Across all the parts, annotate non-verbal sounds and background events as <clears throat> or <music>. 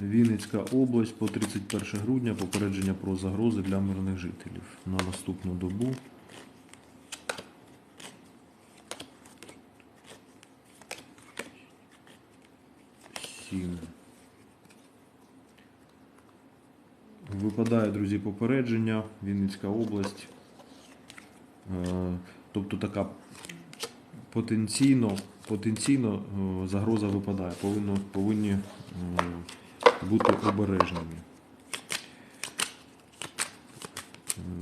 Вінницька область по 31 грудня попередження про загрози для мирних жителів на наступну добу. Сім. Випадає, друзі, попередження. Вінницька область. Е, Тобто така потенційно, потенційно е, загроза випадає. Повинно, повинні е, бути обережними.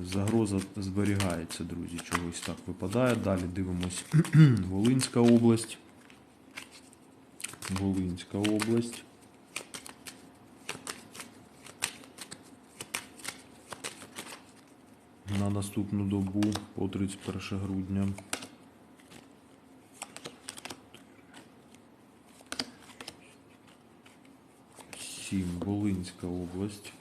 Загроза зберігається, друзі, чогось так випадає. Далі дивимось <clears throat> Волинська область. Волинська область. На наступну добу по 31 грудня. Сім. Волинська область.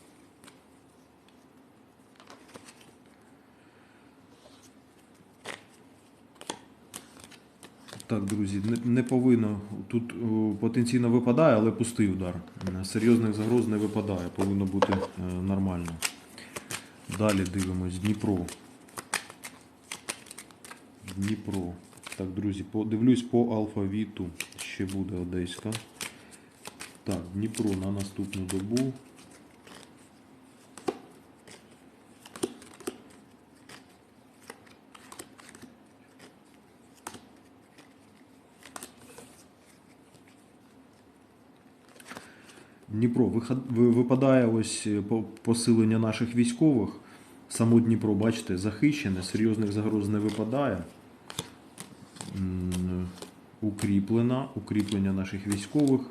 Так, друзі, не, не повинно. Тут о, потенційно випадає, але пустий удар. Серйозних загроз не випадає, повинно бути е, нормально. Далі дивимось Дніпро. Дніпро. Так, друзі, подивлюсь по алфавіту. Ще буде Одеська. Так, Дніпро на наступну добу. Дніпро випадає ось е, посилення наших військових. Само Дніпро, бачите, захищене, серйозних загроз не випадає. М, Укріплена, укріплення наших військових.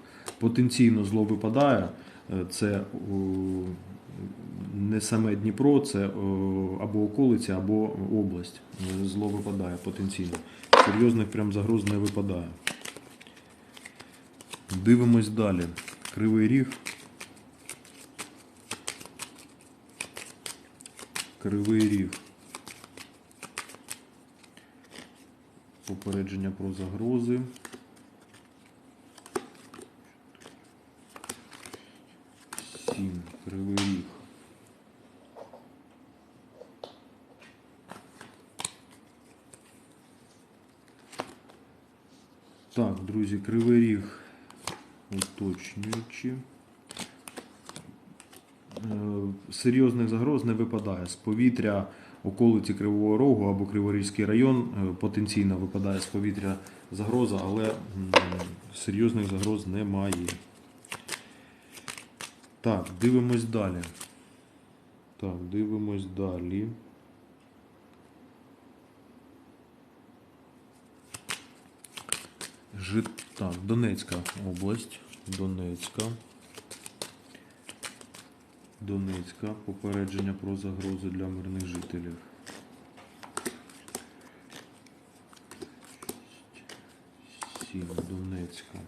Потенційно зло випадає. Е, Це не саме Дніпро, це або околиця, або область. Е, Зло випадає потенційно. Серйозних прям загроз не випадає. Дивимось далі. Кривий ріг. Кривий ріг. Попередження про загрози. Сім. Кривий ріг. Так, друзі, кривий ріг уточнюючи. Е, Серйозних загроз не випадає. З повітря околиці Кривого Рогу або Криворізький район е, потенційно випадає з повітря загроза, але серйозних загроз немає. Так, дивимось далі. Так, дивимось далі. Жит... Так, Донецька область. Донецька. Донецька. Попередження про загрози для мирних жителів. Сім. Донецька.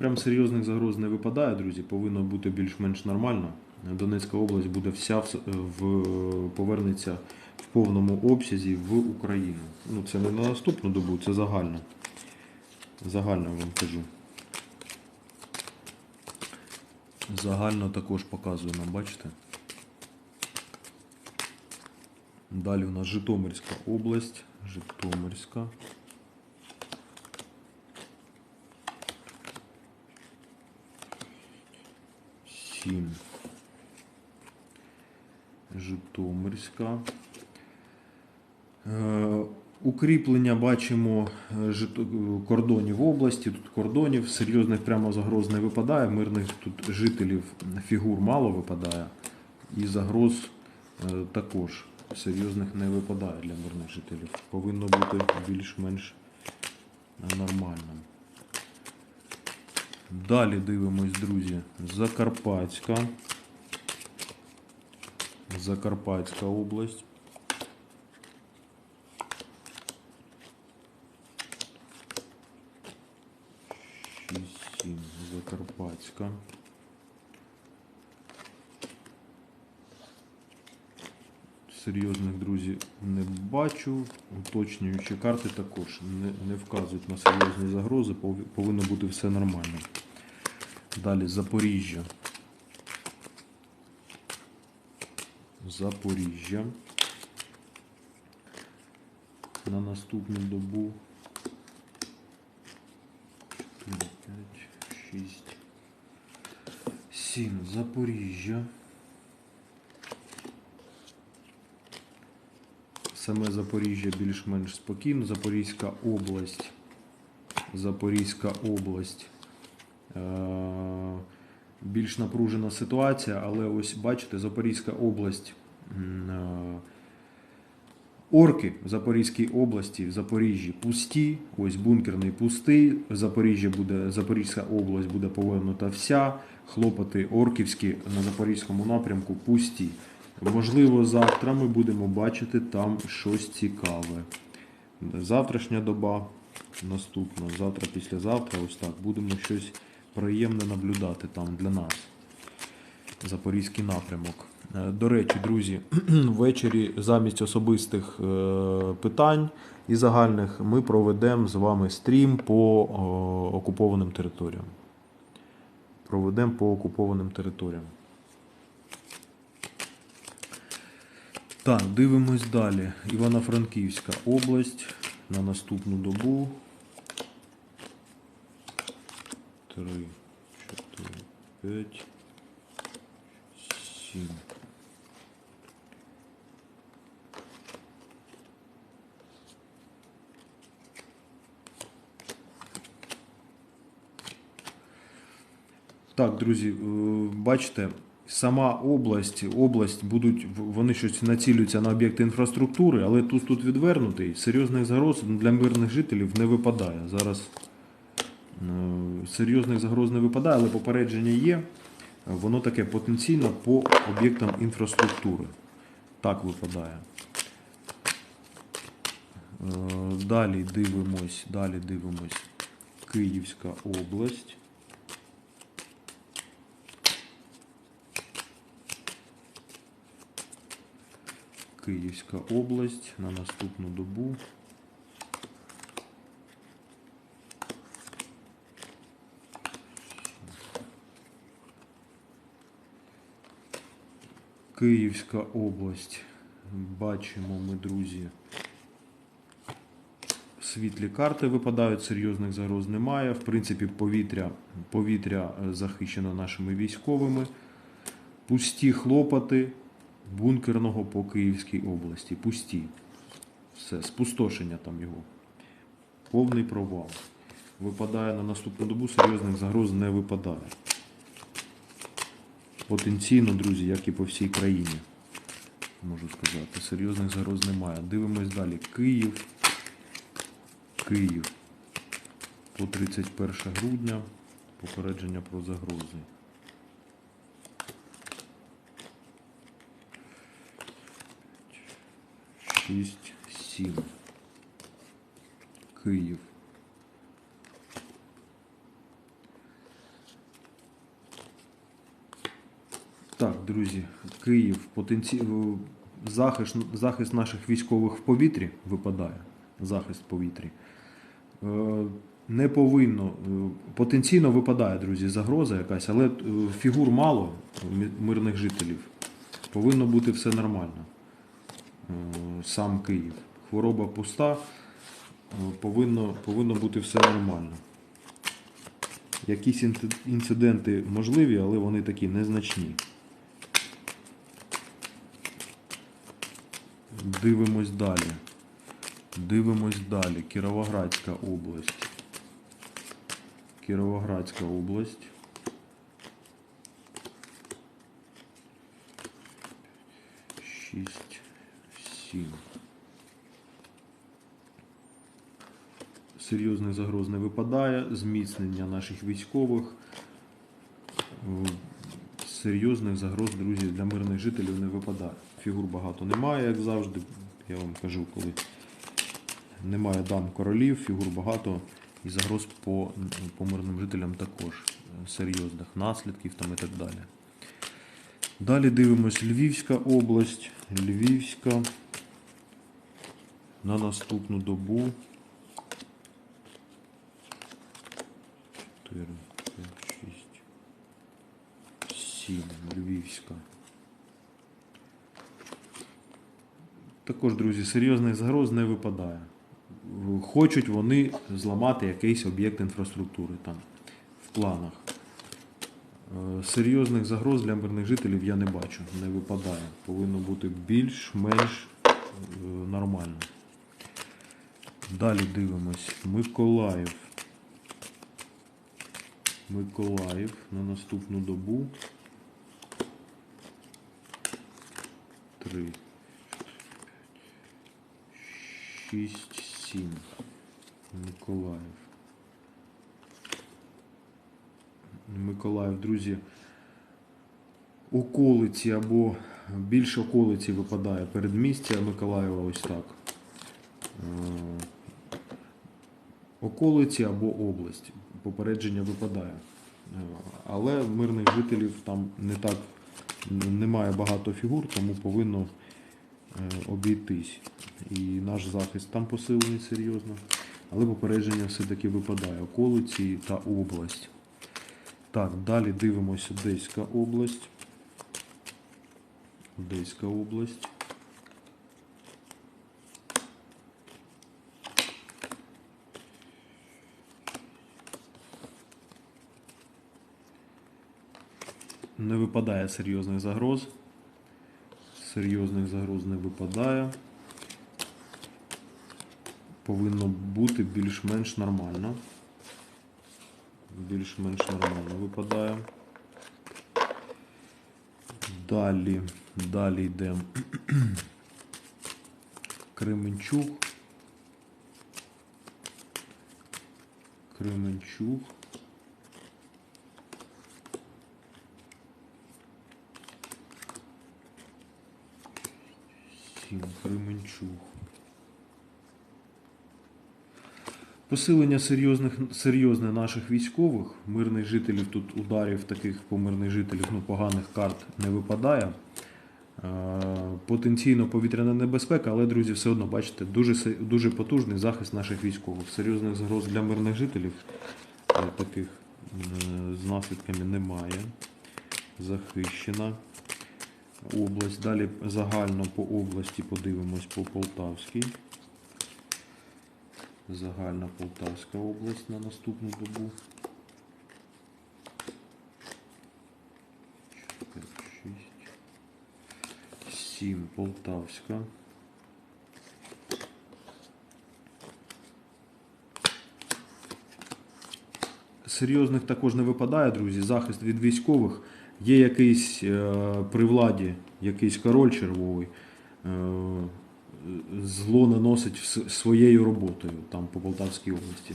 Прям серйозних загроз не випадає, друзі. Повинно бути більш-менш нормально. Донецька область буде вся в, в- повернеться в повному обсязі в Україну. Ну, це не на наступну добу, це загально. Загально вам кажу. Загально також показую нам, бачите? Далі у нас Житомирська область. Житомирська. Сім. Житомирська. Е, Укріплення бачимо е, жито- кордонів області. Тут кордонів серйозних прямо загроз не випадає. Мирних тут жителів фігур мало випадає. І загроз е, також серйозних не випадає для мирних жителів. Повинно бути більш-менш нормально. Далі дивимось, друзі. Закарпатська. Закарпатська область. Шість, сім. Закарпатська. Серйозних друзі не бачу. Уточнюючі карти також не, не вказують на серйозні загрози, повинно бути все нормально. Далі Запоріжжя. Запоріжжя. На наступну добу. 4, 5, 6, 7. Запоріжжя. Саме Запоріжжя більш-менш спокійно. Запорізька область. Запорізька область. Е, Більш напружена ситуація, але ось бачите, Запорізька область. е, Орки в Запорізькій області, в Запоріжжі пусті, ось бункерний пустий. Запоріжжя буде, Запорізька область буде повернута вся. Хлопоти орківські на Запорізькому напрямку пусті. Можливо, завтра ми будемо бачити там щось цікаве. Завтрашня доба, наступна, завтра, післязавтра, ось так. Будемо щось приємне наблюдати там для нас. Запорізький напрямок. Е, До речі, друзі, <clears throat> ввечері замість особистих е, питань і загальних ми проведемо з вами стрім по окупованим територіям. Проведемо по окупованим територіям. Так, дивимось далі. Івано-Франківська область на наступну добу. 3, 4, 5, 7. Так, друзі, е, бачите, сама область, область будуть, вони щось націлюються на об'єкти інфраструктури, але тут тут відвернутий, серйозних загроз для мирних жителів не випадає. Зараз е, серйозних загроз не випадає, але попередження є. Воно таке потенційно по об'єктам інфраструктури. Так випадає. Е, Далі дивимось, далі дивимось. Київська область. Київська область на наступну добу. Київська область. Бачимо ми, друзі. Світлі карти випадають, серйозних загроз немає. В принципі, повітря, повітря захищено нашими військовими. Пусті хлопоти бункерного по Київській області. Пусті. Все, спустошення там його. Повний провал. Випадає на наступну добу, серйозних загроз не випадає. Потенційно, друзі, як і по всій країні. Можу сказати, серйозних загроз немає. Дивимось далі. Київ. Київ. По 31 грудня. Попередження про загрози. Шість, сім. Київ. Так, друзі, Київ потенці... захист, захист наших військових в повітрі випадає. Захист в повітрі. Е, Не повинно, е, потенційно випадає, друзі, загроза якась, але е, фігур мало мирних жителів. Повинно бути все нормально. Е, Сам Київ. Хвороба пуста, е, повинно, повинно бути все нормально. Якісь інциденти можливі, але вони такі незначні. Дивимось далі. Дивимось далі. Кіровоградська область. Кіровоградська область. Шість, сім. Серйозних загроз не випадає. Зміцнення наших військових. Е, Серйозних загроз, друзі, для мирних жителів не випадає. Фігур багато немає, як завжди. Я вам кажу, коли немає дам королів, фігур багато і загроз по, по мирним жителям також е, серйозних наслідків там і так далі. Далі дивимось Львівська область. Львівська. На наступну добу. 4, 5, 6, 7. Львівська. Також, друзі, серйозних загроз не випадає. Хочуть вони зламати якийсь об'єкт інфраструктури там в планах. Е, Серйозних загроз для мирних жителів я не бачу, не випадає. Повинно бути більш-менш е, нормально. Далі дивимось. Миколаїв. Миколаїв на наступну добу. 3, 6, 7. Миколаїв. Миколаїв, друзі. Околиці або більш околиці випадає передмістя Миколаєва ось так. Е, Околиці або область. Попередження випадає. Е, Але мирних жителів там не так немає багато фігур, тому повинно е, обійтись. І наш захист там посилений серйозно. Але попередження все-таки випадає. Околиці та область. Так, далі дивимося Одеська область. Одеська область. Не випадає серйозних загроз. Серйозних загроз не випадає. Повинно бути більш-менш нормально. Більш-менш нормально випадає. Далі, далі йдемо. <clears throat> Кременчуг. Кременчуг. Сім. Посилення серйозних, серйозне наших військових, мирних жителів тут ударів таких по мирних жителів, ну, поганих карт не випадає. Е, Потенційно повітряна небезпека, але, друзі, все одно, бачите, дуже, дуже потужний захист наших військових. Серйозних загроз для мирних жителів е, таких е, з наслідками немає. Захищена область. Далі загально по області подивимось по Полтавській. Загальна Полтавська область на наступну добу. 4, 6, 7 Полтавська. Серйозних також не випадає, друзі. Захист від військових. Є якийсь е, при владі, якийсь король червовий. Е, зло наносить своєю роботою там по Полтавській області.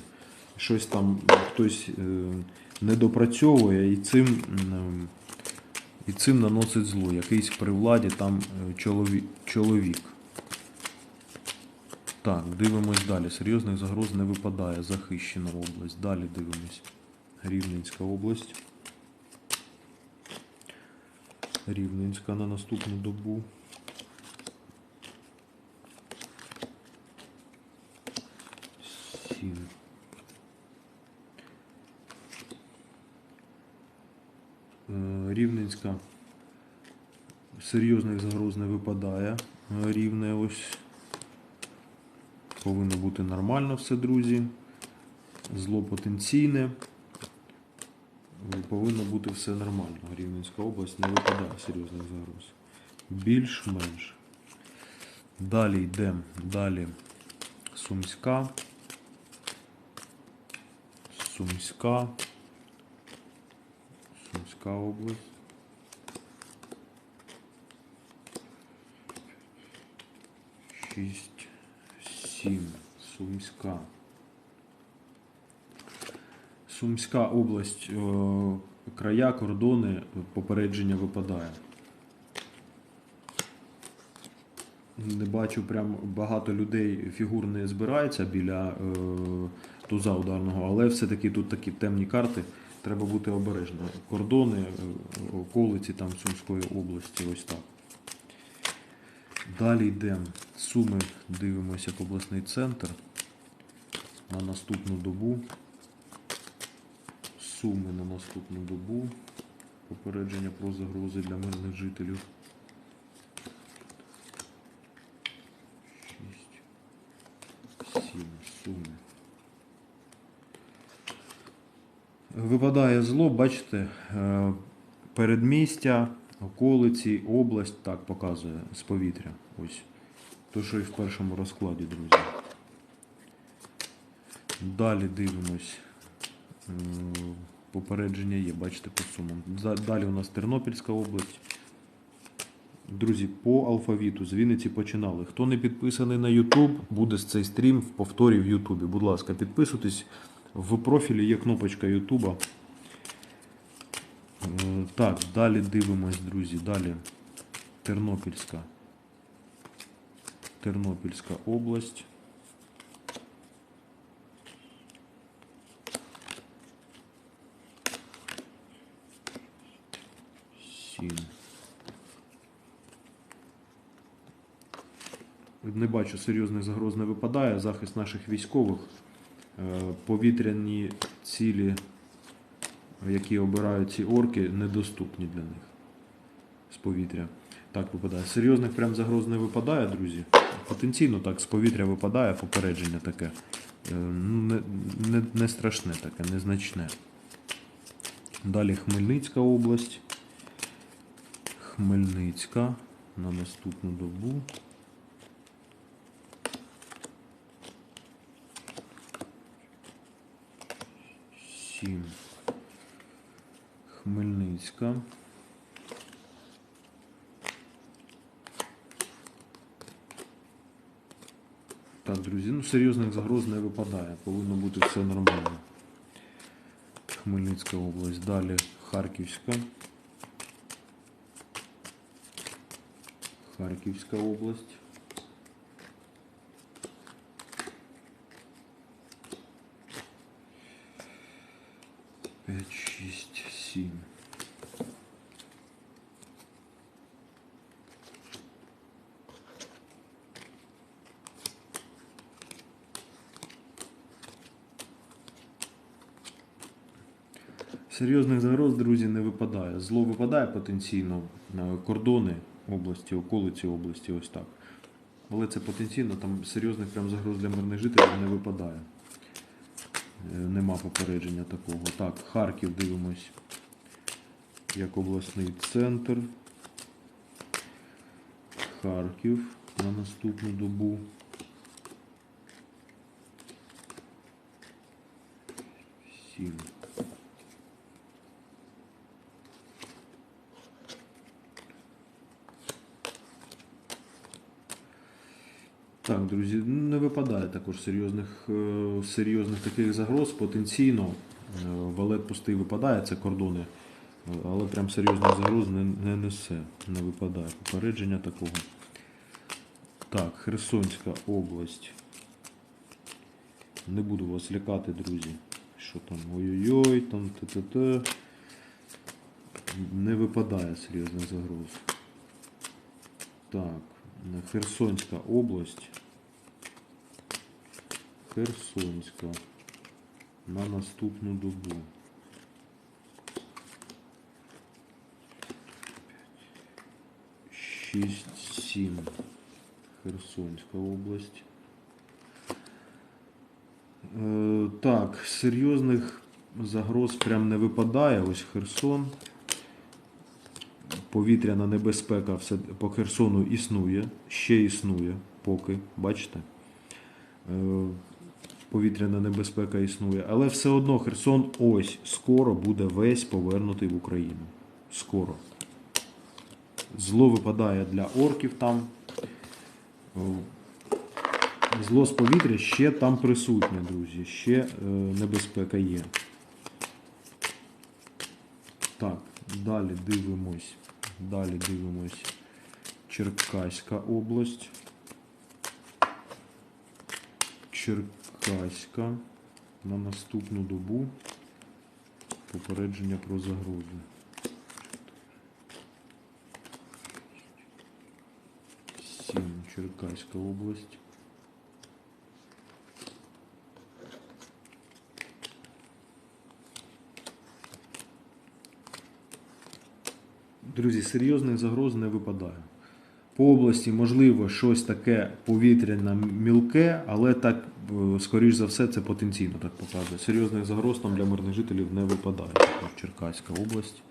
Щось там хтось е, не допрацьовує і цим, і цим наносить зло. Якийсь при владі там е, чоловік. Так, дивимось далі. Серйозних загроз не випадає. Захищена область. Далі дивимось. Рівненська область. Рівненська на наступну добу. Сім. Е, Рівненська. Серйозних загроз не випадає. Е, Рівне ось. Повинно бути нормально все, друзі. Зло потенційне. Е, Повинно бути все нормально. Рівненська область не випадає серйозних загроз. Більш-менш. Далі йдемо. Далі Сумська. Сумська. Сумська область. Шість, сім. Сумська. Сумська область, е, края, кордони, попередження випадає. Не бачу прям багато людей фігур не збирається біля е, туза ударного, але все-таки тут такі темні карти, треба бути обережно. Кордони, е, околиці там Сумської області, ось так. Далі йдемо. Суми дивимося в обласний центр на наступну добу. Суми на наступну добу. Попередження про загрози для мирних жителів. 6, 7, суми. Випадає зло, бачите, е, передмістя, околиці, область, так показує з повітря. Ось. То, що і в першому розкладі, друзі. Далі дивимось. Попередження є, бачите, по сумам. Далі у нас Тернопільська область. Друзі, по алфавіту з Вінниці починали. Хто не підписаний на YouTube, буде цей стрім в повторі в YouTube. Будь ласка, підписуйтесь. В профілі є кнопочка. Е, Так, далі дивимось, друзі. Далі Тернопільська. Тернопільська область. Не бачу, серйозних загроз не випадає. Захист наших військових. Е, Повітряні цілі, які обирають ці орки, недоступні для них з повітря. Так випадає. Серйозних прям загроз не випадає, друзі. Потенційно так, з повітря випадає попередження таке. Е, ну, Не, не, не страшне таке, незначне. Далі Хмельницька область. Хмельницька на наступну добу. Сім. Хмельницька. Так, друзі, ну серйозних загроз не випадає. Повинно бути все нормально. Хмельницька область. Далі Харківська. Харківська область. П'ять, шість, сім. Серйозних загроз, друзі, не випадає. Зло випадає потенційно на кордони області, околиці області, ось так. Але це потенційно, там серйозних прям загроз для мирних жителів не випадає. Е, Нема попередження такого. Так, Харків дивимось як обласний центр. Харків на наступну добу. Сім. Так, друзі, не випадає також серйозних, е, серйозних таких загроз. Потенційно е, валет пустий випадає, це кордони, е, але прям серйозних загроз не, не несе, не випадає. Попередження такого. Так, Херсонська область. Не буду вас лякати, друзі. Що там? Ой-ой-ой, там т-т-т. Не випадає серйозних загроз. Так, Херсонська область. Херсонська. На наступну добу. Шість, сім. Херсонська область. Е, так, серйозних загроз прям не випадає. Ось Херсон. Повітряна небезпека по Херсону існує, ще існує поки, бачите? Е, Повітряна небезпека існує. Але все одно Херсон ось скоро буде весь повернутий в Україну. Скоро. Зло випадає для орків там. Е, Зло з повітря ще там присутнє, друзі. Ще е, небезпека є. Так, далі дивимось. Далі дивимось. Черкаська область. Черкаська на наступну добу. Попередження про загрозу. Сім. Черкаська область. Друзі, серйозних загроз не випадає. По області, можливо, щось таке повітряне мілке, але так, е, скоріш за все, це потенційно так показує. Серйозних загроз там для мирних жителів не випадає. Також Черкаська область.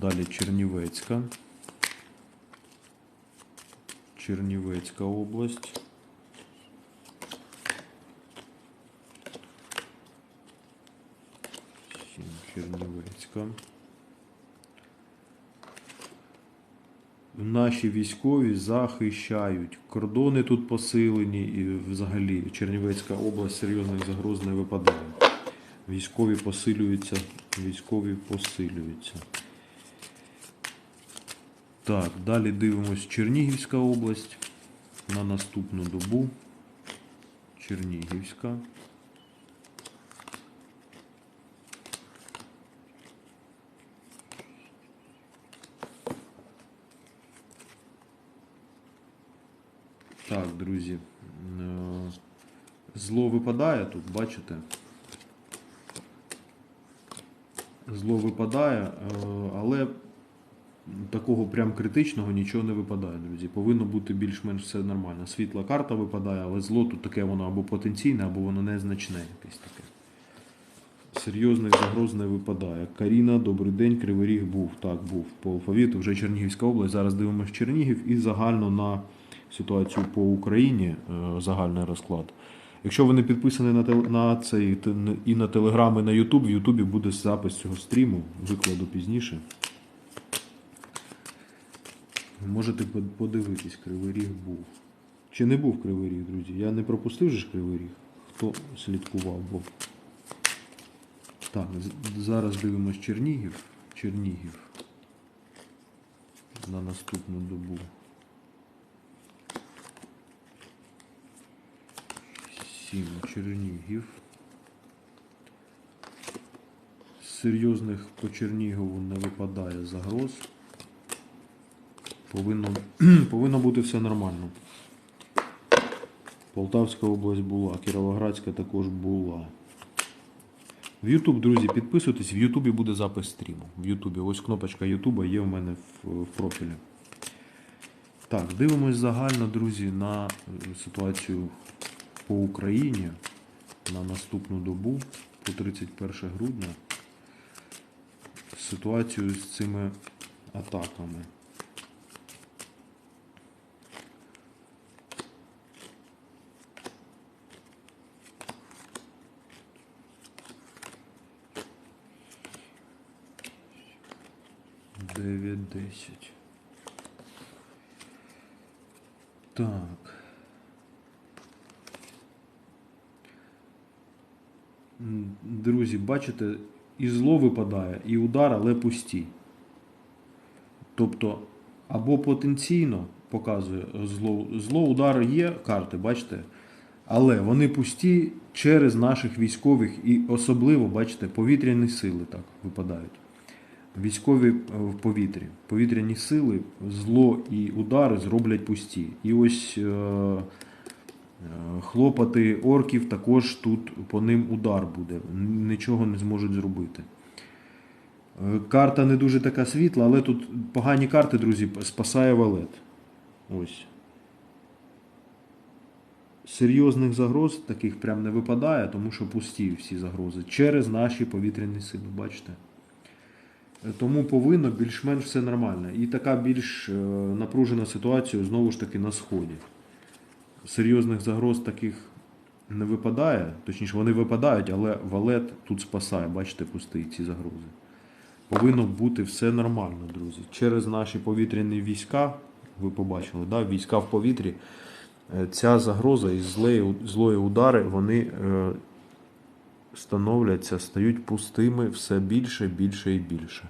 Далі Чернівецька. Чернівецька область. Чернівецька. Наші військові захищають. Кордони тут посилені і взагалі Чернівецька область серйозних загроз не випадає. Військові посилюються, військові посилюються. Так, далі дивимось Чернігівська область на наступну добу. Чернігівська. Так, друзі. е, Зло випадає тут, бачите? Зло випадає, е, але такого прям критичного нічого не випадає, друзі. Повинно бути більш-менш все нормально. Світла карта випадає, але зло тут таке воно або потенційне, або воно незначне якесь таке. Серйозних загроз не випадає. Каріна, добрий день, Кривий Ріг був. Так, був по алфавіту, вже Чернігівська область. Зараз дивимося Чернігів і загально на ситуацію по Україні, е, загальний розклад. Якщо ви не підписані на, на цей і на Телеграм, і на Ютуб, в Ютубі буде запис цього стріму, викладу пізніше. Можете подивитись, Кривий Ріг був. Чи не був Кривий Ріг, друзі? Я не пропустив же ж Кривий Ріг. Хто слідкував, бо. Так, зараз дивимось Чернігів. Чернігів. На наступну добу. Сім Чернігів. Серйозних по Чернігову не випадає загроз. Повинно, <clears throat> повинно бути все нормально. Полтавська область була, Кіровоградська також була. В YouTube, друзі, підписуйтесь, в Ютубі буде запис стріму. В Ютубі. Ось кнопочка Ютуба є в мене в, в профілі. Так, дивимось загально, друзі, на е, ситуацію по Україні на наступну добу, по 31 грудня. Ситуацію з цими атаками. Дев'ять десять. Так. Друзі, бачите, і зло випадає, і удар, але пусті. Тобто, або потенційно показує зло, зло удар є карти, бачите? Але вони пусті через наших військових і особливо, бачите, повітряні сили так випадають. Військові е, в повітрі. Повітряні сили, зло і удари зроблять пусті. І ось е, хлопати орків також тут по ним удар буде. Нічого не зможуть зробити. Е, Карта не дуже така світла, але тут погані карти, друзі, спасає валет. Ось. Серйозних загроз таких прям не випадає, тому що пусті всі загрози через наші повітряні сили, бачите? Е, Тому повинно більш-менш все нормально. І така більш е, напружена ситуація знову ж таки на сході. Серйозних загроз таких не випадає, точніше, вони випадають, але валет тут спасає, бачите, пустий ці загрози. Повинно бути все нормально, друзі. Через наші повітряні війська, ви побачили, да, війська в повітрі, е, ця загроза і злої, злої удари, вони е, становляться, стають пустими все більше, більше і більше.